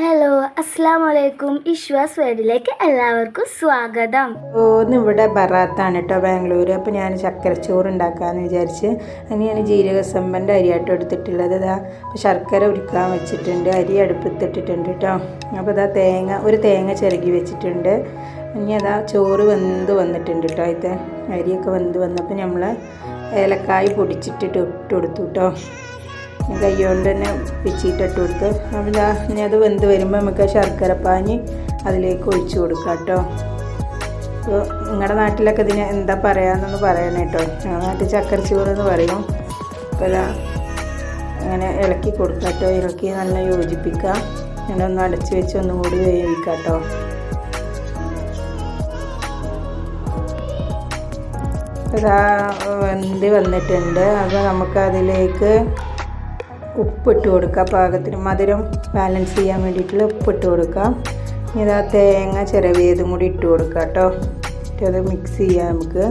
Hello അസ്സാം വലൈക്കും ഇശ്വാസ് വേഡിലേക്ക് എല്ലാവർക്കും സ്വാഗതം. ഓ ഇവിടെ ബറാത്താണ് കേട്ടോ ബാംഗ്ലൂർ അപ്പോൾ ഞാൻ ചക്കരച്ചോറ് ഉണ്ടാക്കാമെന്ന് വിചാരിച്ച് അങ്ങനെയാണ് ജീരകസമ്പന്റെ അരിയായിട്ട് എടുത്തിട്ടുള്ളത്. ഇതാ അപ്പോൾ ശർക്കര ഉരുക്കാൻ വെച്ചിട്ടുണ്ട്. അരി അടുപ്പത്തിട്ടിട്ടുണ്ട് കേട്ടോ. അപ്പോൾ ഇതാ തേങ്ങ ഒരു തേങ്ങ ചിരകി വെച്ചിട്ടുണ്ട്. ഇനി അതാ ചോറ് വെന്ത് വന്നിട്ടുണ്ട് കേട്ടോ ഇത്. അരിയൊക്കെ വെന്ത് വന്നപ്പോൾ നമ്മൾ ഏലക്കായ് പൊടിച്ചിട്ടിട്ട് ഇട്ട് കൊടുത്തു കേട്ടോ. കൈ കൊണ്ട് തന്നെ പിച്ചിട്ടിട്ട് കൊടുത്ത് അപ്പോൾ ഇനി അത് വെന്ത് വരുമ്പോൾ നമുക്ക് ശർക്കര പാനി അതിലേക്ക് ഒഴിച്ചു കൊടുക്കാം കേട്ടോ. അപ്പോൾ നിങ്ങളുടെ നാട്ടിലൊക്കെ ഇതിന് എന്താ പറയാന്നൊന്ന് പറയണേ കേട്ടോ. ഞങ്ങളുടെ നാട്ടിൽ ചക്കരച്ചോറെന്ന് പറയും. അപ്പോൾ ഇതാ അങ്ങനെ ഇളക്കി കൊടുക്കാം കേട്ടോ. ഇളക്കി നല്ല യോജിപ്പിക്കുക അങ്ങനെ ഒന്ന് അടച്ച് വെച്ച് ഒന്നും കൂടി വേവിക്കാം കേട്ടോ. ഇതാ വെന്ത് വന്നിട്ടുണ്ട്. അപ്പോൾ നമുക്ക് അതിലേക്ക് ഉപ്പിട്ട് കൊടുക്കുക. പാകത്തിന് മധുരം ബാലൻസ് ചെയ്യാൻ വേണ്ടിയിട്ടുള്ള ഉപ്പിട്ട് കൊടുക്കാം ഇതാ തേങ്ങ ചിരവിയതും കൂടി ഇട്ട് കൊടുക്കുക കേട്ടോ. അത് മിക്സ് ചെയ്യാം നമുക്ക്.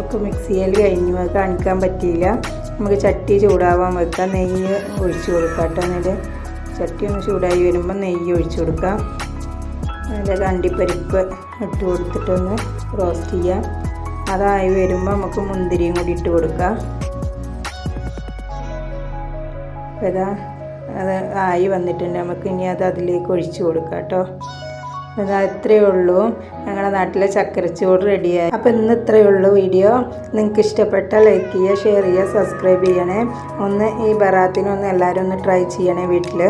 ഒക്കെ മിക്സ് ചെയ്യൽ കഴിഞ്ഞു. കാണിക്കാൻ പറ്റിയില്ല. നമുക്ക് ചട്ടി ചൂടാവാൻ വെക്കാം. നെയ്യ് ഒഴിച്ച് കൊടുക്കാം കേട്ടോ. എന്നിട്ട് ചട്ടി ഒന്ന് ചൂടായി വരുമ്പോൾ നെയ്യ് ഒഴിച്ച് കൊടുക്കാം. അതിന്റെ അണ്ടിപ്പരിപ്പ് ഇട്ട് കൊടുത്തിട്ടൊന്ന് റോസ്റ്റ് ചെയ്യാം. അതായി വരുമ്പോൾ നമുക്ക് മുന്തിരിയും കൂടി ഇട്ട് കൊടുക്കാം. അപ്പോൾ ഇതാ അത് ആയി വന്നിട്ടുണ്ട്. നമുക്ക് ഇനി അത് അതിലേക്ക് ഒഴിച്ചു കൊടുക്കാം കേട്ടോ. അതാ ഇത്രയേ ഉള്ളൂ. ഞങ്ങളുടെ നാട്ടിലെ ചക്കരച്ചോറ് റെഡിയായി. അപ്പോൾ ഇന്ന് ഇത്രയേ ഉള്ളൂ വീഡിയോ. നിങ്ങൾക്ക് ഇഷ്ടപ്പെട്ടാൽ ലൈക്ക് ചെയ്യുക ഷെയർ ചെയ്യുക സബ്സ്ക്രൈബ് ചെയ്യണേ. ഒന്ന് ഈ ബറാത്തിനൊന്ന് എല്ലാവരും ഒന്ന് ട്രൈ ചെയ്യണേ വീട്ടിൽ